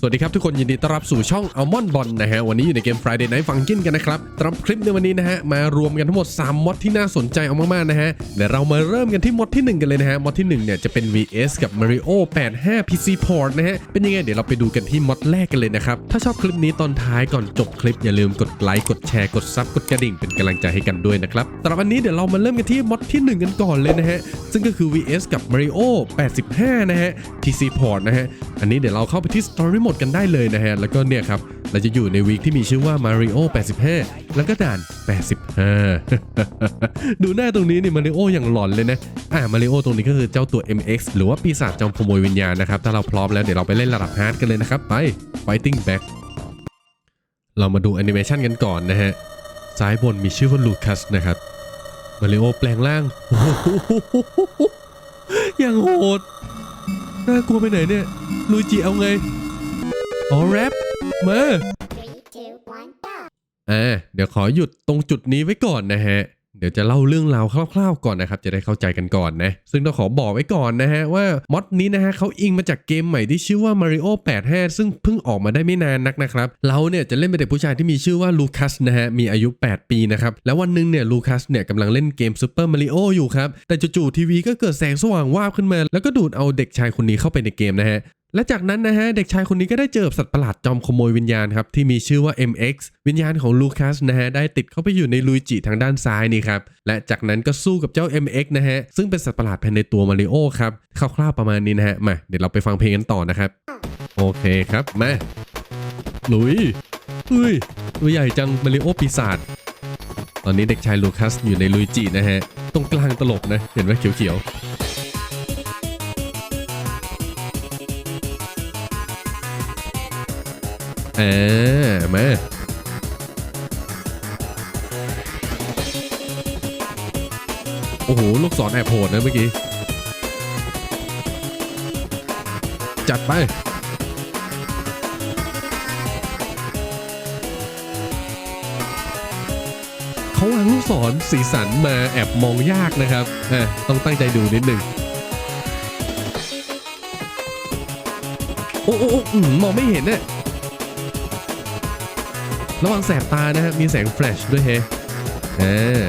สวัสดีครับทุกคนยินดีต้อนรับสู่ช่อง Almond Bond นะฮะ วันนี้อยู่ในเกม Friday Night Funkin กันนะครับสำหรับคลิปในวันนี้นะฮะ มารวมกันทั้งหมด 3มอดที่น่าสนใจเอามากๆนะฮะ เดี๋ยวเรามาเริ่มกันที่มอดที่ 1 กันเลยนะฮะ มอดที่ 1 เนี่ยจะเป็น VS กับ Mario 85 PC Port นะฮะ เป็นยังไง เดี๋ยวเราไปดูกันที่มอดแรกกันเลยนะครับ ถ้าชอบคลิปนี้ตอนท้ายก่อนจบคลิปอย่าลืมกดไลค์กดแชร์กดซับกดกระดิ่งเป็นกำลังใจให้กันด้วยนะครับสำหรับวันนี้เดี๋ยวเรามาเริ่มกันที่มอดที่ 1 กันก่อนเลยนะฮะซึ่งก็คือ VS กับ Mario 85 นะฮะ PC Port นะฮะอันนี้เดี๋ยวเราเข้าไปที่ Story Mode กันได้เลยนะฮะ แล้วก็เนี่ยครับ เราจะอยู่ในวีคที่มีชื่อว่า Mario 85 แล้วก็ด่าน 85 ดูหน้าตรงนี้นี่ Mario ออย่างหลอนเลยนะ อ่า Mario ตรงนี้ก็คือเจ้าตัว MX หรือว่าปีศาจจอมขโมยวิญญาณนะครับ ถ้าเราพร้อมแล้วเดี๋ยวเราไปเล่นระดับฮาร์ดกันเลยนะครับ ไป Fighting Back เรามาดูแอนิเมชันกันก่อนนะฮะ ซ้ายบนมีชื่อว่าลูคัสนะครับมาริโอแปลงร่างอย่างโหดน่ากลัวไปไหนเนี่ยลุยจิเอาไง อ๋อแรปมา Three, two, one, go! อ่าเดี๋ยวขอหยุดตรงจุดนี้ไว้ก่อนนะฮะ เดี๋ยวจะเล่าเรื่องราวคร่าวๆก่อนนะครับ จะได้เข้าใจกันก่อนนะ ซึ่งต้องขอบอกไว้ก่อนนะฮะว่ามอดนี้นะฮะเขาอิงมาจากเกมใหม่ที่ชื่อว่า Mario 85 ซึ่งเพิ่งออกมาได้ไม่นานนักนะครับ เราเนี่ยจะเล่นเป็นเด็กผู้ชายที่มีชื่อว่าลูคัสนะฮะ มีอายุ 8 ปีนะครับ แล้ววันหนึงเนี่ยลูคัสเนี่ยกำลังเล่นเกม Super Mario อยู่ครับ แต่จู่ๆทีวีก็เกิดแสงสว่างวาบขึ้นมา แล้วก็ดูดเอาเด็กชายคนนี้เข้าไปในเกมนะฮะ และจากนั้นนะฮะเด็กชายคนนี้ก็ได้เจอสัตว์ประหลาดจอมขโมยวิญญาณครับที่มีชื่อว่า MX วิญญาณของลูคัสนะฮะได้ติดเข้าไปอยู่ในลุยจิทางด้านซ้ายนี่ครับและจากนั้นก็สู้กับเจ้า MX นะฮะซึ่งเป็นสัตว์ประหลาดภายในตัวมาริโอครับคร่าวๆประมาณนี้นะฮะมาเดี๋ยวเราไปฟังเพลงกันต่อนะครับโอเคครับมาลุยอุ้ยตัวใหญ่จังมาริโอปีศาจตอนนี้เด็กชายลูคัสอยู่ในลุยจินะฮะตรงกลางตลกนะเห็นไหมเขียวๆ เอ่ามาโอ้โห ลูกศรแอบโหดนะเมื่อกี้ จัดไป เขาวางลูกศรสีสันมาแอบมองยากนะครับอะต้องตั้งใจดูนิดหนึ่งโอ้โอ้โอ้อืมมองไม่เห็นเนี่ย ระวังแสบตานะฮะมีแสงแฟลชด้วยเฮอ่า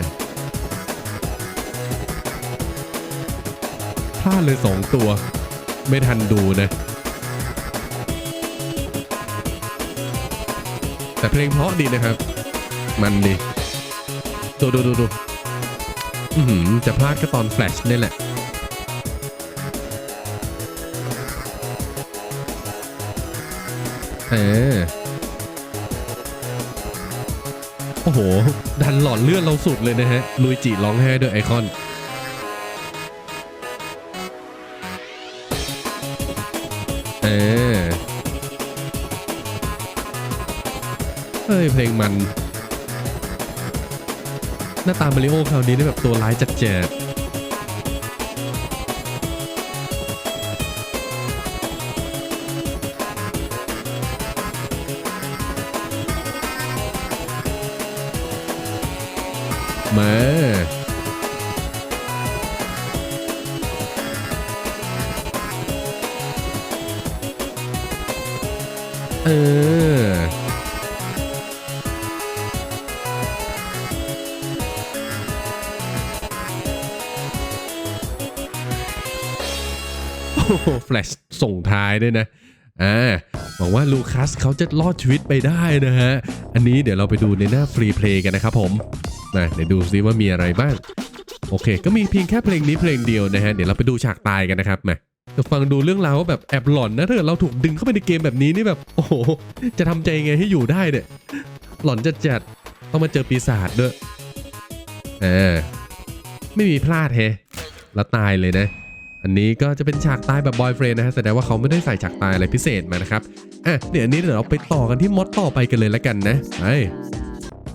พลาดเลยสองตัว ไม่ทันดูนะ แต่เพลงเพราะดีนะครับ มันดีดูดูดูดูจะพลาดก็ตอนแฟลชนี่แหละเออ อ้โห ดันหลอนเลือดเราสุดเลยนะฮะ ลุยจิร้องไห้ด้วยไอคอนเออเฮ้ย เพลงมัน หน้าตามาริโอคราวนี้ได้แบบตัวร้ายจัดแจด เออ โอ้โหแฟลชส่งท้ายด้วยนะ อ่าหวังว่าลูคัสเขาจะรอดชีวิตไปได้นะฮะ อันนี้เดี๋ยวเราไปดูในหน้าฟรีเพลย์กันนะครับผมมาเดี๋ยวดูซิว่ามีอะไรบ้าง โอเค ก็มีเพียงแค่เพลงนี้เพลงเดียวนะฮะ เดี๋ยวเราไปดูฉากตายกันนะครับมา จะฟังดูเรื่องราวว่าแบบแอบหลอนนะถ้าเกิดเราถูกดึงเข้าไปในเกมแบบนี้นี่แบบ โอ้โห จะทำใจไงให้อยู่ได้เนี่ยหลอนจัดจัดๆต้องมาเจอปีศาจด้วยเออไม่มีพลาดเฮแล้วตายเลยนะ อันนี้ก็จะเป็นฉากตายแบบบอยเฟรนนะฮะแสดงว่าเขาไม่ได้ใส่ฉากตายอะไรพิเศษมานะครับอะเดี๋ยวอันนี้เดี๋ยวเราไปต่อกันที่มอดต่อไปกันเลยแล้วกันนะไป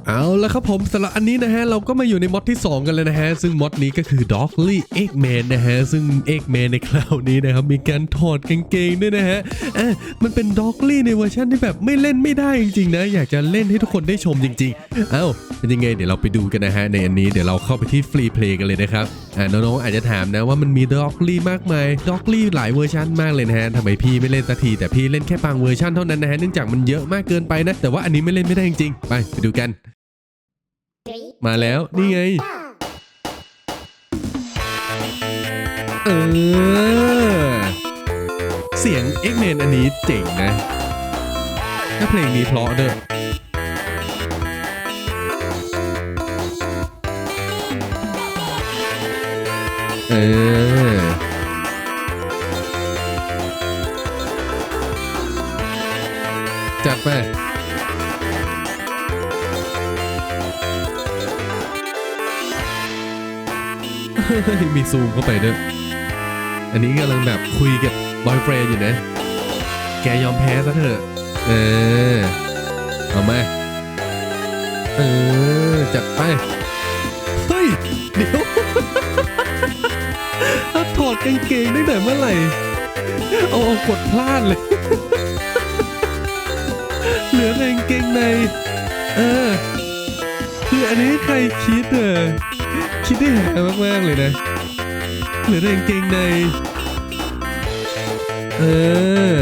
เอาละครับผมสำหรับอันนี้นะฮะ เราก็มาอยู่ในมอดที่ 2 กันเลยนะฮะ ซึ่งมอดนี้ก็คือ Dogly Eggman นะฮะ ซึ่ง Eggman ในคราวนี้นะครับ มีการถอดกางเกงด้วยนะฮะอะมันเป็น Dogly ในเวอร์ชันที่แบบไม่เล่นไม่ได้จริงๆนะ อยากจะเล่นให้ทุกคนได้ชมจริง ๆ เอ้าเป็นยังไงเดี๋ยวเราไปดูกันนะฮะในอันนี้เดี๋ยวเราเข้าไปที่ฟรีเพลย์กันเลยนะครับอ่าน้องๆอาจจะถามนะว่ามันมีด็อกลี่มากมายด็อกลี่หลายเวอร์ชันมากเลยนะฮะทำไมพี่ไม่เล่นสักทีแต่พี่เล่นแค่บางเวอร์ชันเท่านั้นนะฮะเนื่องจากมันเยอะมากเกินไปนะ แต่ว่าอันนี้ไม่เล่นไม่ได้จริงๆไปไปดูกัน มาแล้วนี่ไง เออ เสียงเอ็กเมนอันนี้เจ๋งนะถ้าเพลงนี้เพราะเด้อ เออ จัดไปมีซูมเข้าไปด้วย อันนี้กำลังแบบคุยกับบอยเฟรนด์อยู่นะ แกยอมแพ้ซะเถอะ เออ เอามาเออ จัดไปาถอดกางเกงตั้งแต่เมื่อไหร่เอาเอากดพลาดเลย เหลือแต่กางเกงใน เออ คืออันนี้ใครคิดเออคิดได้หามากๆเลยนะ เหลือแต่กางเกงใน เออ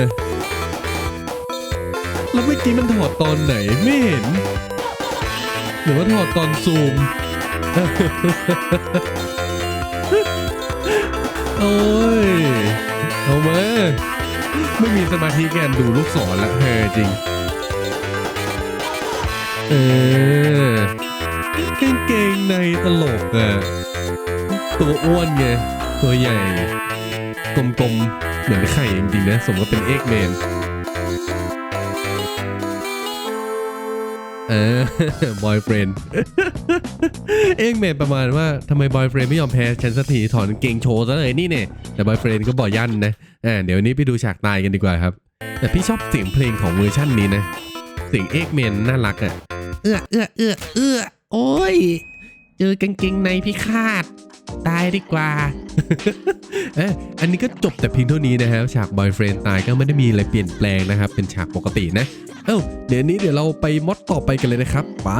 แล้วเมื่อกี้มันถอดตอนไหนไม่เห็น หรือว่าถอดตอนซูม โอ้ยเอามาไม่มีสมาธิแกนดูลูกศรละเฮจริง เออกางเกงในตลกอะตัวอ้วนไง ตัวใหญ่ กลมๆ เหมือนไข่จริงๆนะ สมกับเป็นเอ็กเมน เออบอยเฟรนด์เอ็กแมนประมาณว่าทำไมบอยเฟรนด์ไม่ยอมแพ้ฉันสักทีถอนเก่งโชว์ซะเลยนี่เนี่ยแต่บอยเฟรนด์ก็บอกยันนะอ่าเดี๋ยวนี้ไปดูฉากตายกันดีกว่าครับ แต่พี่ชอบเสียงเพลงของเวอร์ชั่นนี้นะเสียงเอ็กแมนน่ารักอะเอื้อเอื้อเอื้อเอื้อโอ้ย เจอกางเกงในพี่คาดตายดีกว่า เอออันนี้ก็จบแต่เพียงเท่านี้นะครับฉากบอยเฟรนตายก็ไม่ได้มีอะไรเปลี่ยนแปลงนะครับ เป็นฉากปกตินะ เอ้าเดี๋ยวนี้เดี๋ยวเราไปมอดต่อไปกันเลยนะครับ ไป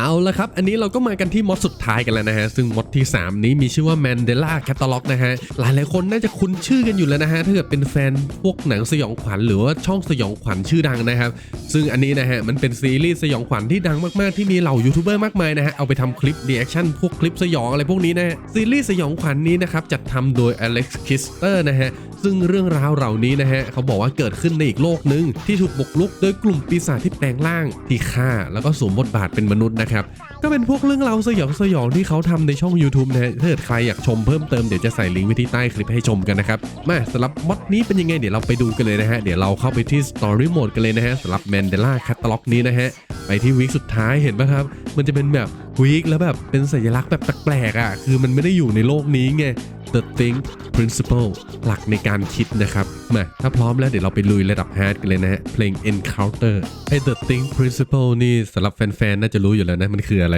เอาละครับ อันนี้เราก็มากันที่มอดสุดท้ายกันแล้วนะฮะ ซึ่งมอดที่ 3 นี้มีชื่อว่า Mandela Catalog นะฮะ หลายหลายคนน่าจะคุ้นชื่อกันอยู่แล้วนะฮะ ถ้าเกิดเป็นแฟนพวกหนังสยองขวัญหรือว่าช่องสยองขวัญชื่อดังนะครับ ซึ่งอันนี้นะฮะ มันเป็นซีรีส์สยองขวัญที่ดังมากๆ ที่มีเหล่ายูทูบเบอร์มากมายนะฮะ เอาไปทำคลิปรีแอคชั่นพวกคลิปสยองอะไรพวกนี้นะฮะ ซีรีส์สยองขวัญนี้นะครับจัดทำโดย Alex Kister นะฮะซึ่งเรื่องราวเหล่านี้นะฮะเขาบอกว่าเกิดขึ้นในอีกโลกหนึ่งที่ถูกบุกรุกโดยกลุ่มปีศาจที่แปลงร่างที่ฆ่าแล้วก็สวมบทบาทเป็นมนุษย์นะครับ ก็เป็นพวกเรื่องราวสยองสยองที่เขาทำในช่อง YouTube นะฮะถ้าเกิดใครอยากชมเพิ่มเติมเดี๋ยวจะใส่ลิงก์ไว้ที่ใต้คลิปให้ชมกันนะครับมาสำหรับมอดนี้เป็นยังไงเดี๋ยวเราไปดูกันเลยนะฮะเดี๋ยวเราเข้าไปที่ Story Mode กันเลยนะฮะสำหรับ Mandela Catalog นี้นะฮะไปที่วิกสุดท้ายเห็นไหมครับ มันจะเป็นแบบ วีคแล้วแบบเป็นสัญลักษณ์แบบแปลกๆอะคือมันไม่ได้อยู่ในโลกนี้ไง The Think Principle หลักในการคิดนะครับมาถ้าพร้อมแล้วเดี๋ยวเราไปลุยระดับฮาร์ดกันเลยนะฮะเพลง Encounter ไอ้ The Think Principle นี่สำหรับแฟนๆ น่าจะรู้อยู่แล้วนะ มันคืออะไร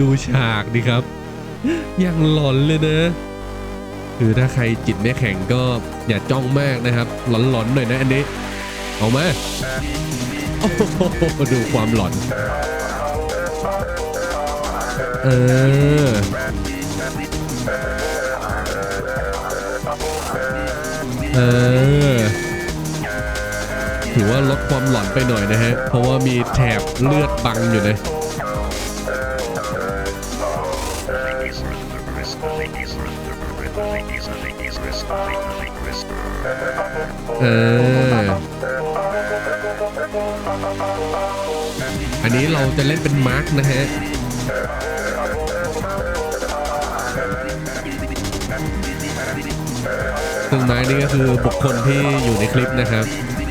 ดูฉากดิครับ ยังหลอนเลยนะ คือถ้าใครจิตไม่แข็งก็อย่าจ้องมากนะครับ หลอนๆหน่อยนะอันนี้ เอามาโอ้โหดูความหลอน เออ เออ ถือว่าลดความหลอนไปหน่อยนะฮะ เพราะว่ามีแถบเลือดบังอยู่นะ Ladies เออ อันนี้เราจะเล่นเป็นมาร์กนะฮะ ซึ่งไมาร์กนี่ก็คือบุคคลที่อยู่ในคลิปนะครับ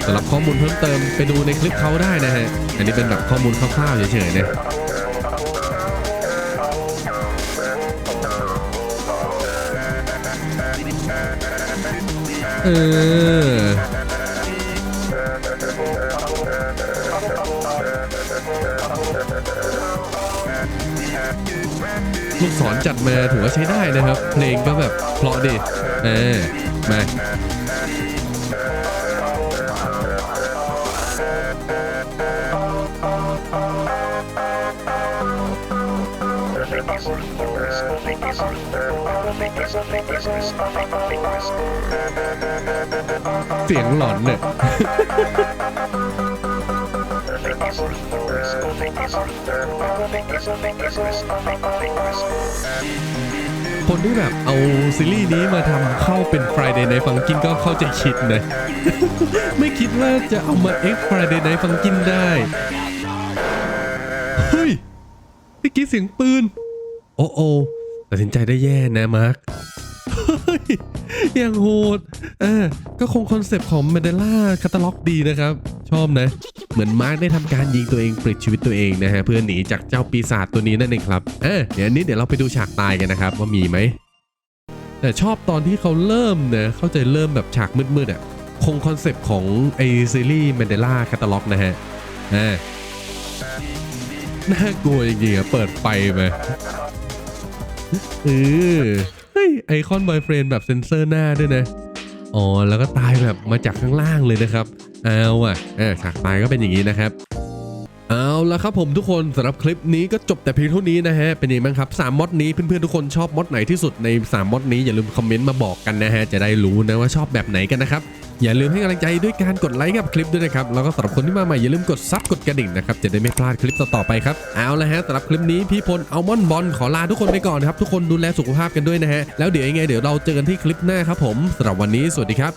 สำหรับข้อมูลเพิ่มเติมไปดูในคลิปเขาได้นะฮะ อันนี้เป็นแบบข้อมูลคร่าวๆเฉยๆนะ ออลูกศรจัดมาถือว่าใช้ได้นะครับ เพลงก็แบบเพราะดีเออมา เสียงหลอนเนี่ยคนที่แบบเอาซีรีส์นี้มาทำเข้าเป็น Friday Night Funkin' ก็เข้าใจคิดนะ ไม่คิดว่าจะเอามา X Friday Night Funkin' ได้ เฮ้ยเมื่อกี้เสียงปืน โอ้โอ ตัดสินใจได้แย่นะมาร์คเฮ้ยอย่างโหดเออก็คงคอนเซปต์ของ m ม d ดล่าคาตาล็อกดีนะครับ ชอบนะ เหมือนมาร์คได้ทำการยิงตัวเองปลิดชีวิตตัวเองนะฮะ เพื่อหนีจากเจ้าปีศาจตัวนี้นั่นเองครับเออเดี๋ยวนี้เดี๋ยวเราไปดูฉากตายกันนะครับ ว่ามีไหม แต่ชอบตอนที่เขาเริ่มนะ เข้าใจเริ่มแบบฉากมืดๆอะ คงคอนเซปต์ของไอซีรีส์ m ม d ดล่าคาตาล็อกนะฮะอ่าน่ากลัวจริงๆอะเปิดไฟมา เออเฮ้ยไอคอนบอยเฟรนแบบเซนเซอร์หน้าด้วยนะ อ๋อ แล้วก็ตายแบบมาจากข้างล่างเลยนะครับ เอาอะฉากตายก็เป็นอย่างนี้นะครับ ละครับผมทุกคนสำหรับคลิปนี้ก็จบแต่เพียงเท่านี้นะฮะ เป็นยังไงบ้างครับ3มอดนี้เพื่อนๆทุกคนชอบมอดไหนที่สุดใน3มอดนี้อย่าลืมคอมเมนต์มาบอกกันนะฮะจะได้รู้นะว่าชอบแบบไหนกันนะครับอย่าลืมให้กำลังใจด้วยการกดไลค์กับคลิปด้วยนะครับแล้วก็สำหรับคนที่มาใหม่อย่าลืมกดซับกดกระดิ่งนะครับจะได้ไม่พลาดคลิปต่อๆไปครับเอาละฮะสำหรับคลิปนี้พี่พลอัลมอนบอลขอลาทุกคนไปก่อนครับทุกคนดูแลสุขภาพกันด้วยนะฮะแล้วเดี๋ยวยังไงเดี๋ยวเราเจอกันที่คลิปหน้าครับผมสำหรับวันนี้สวัสดีครับ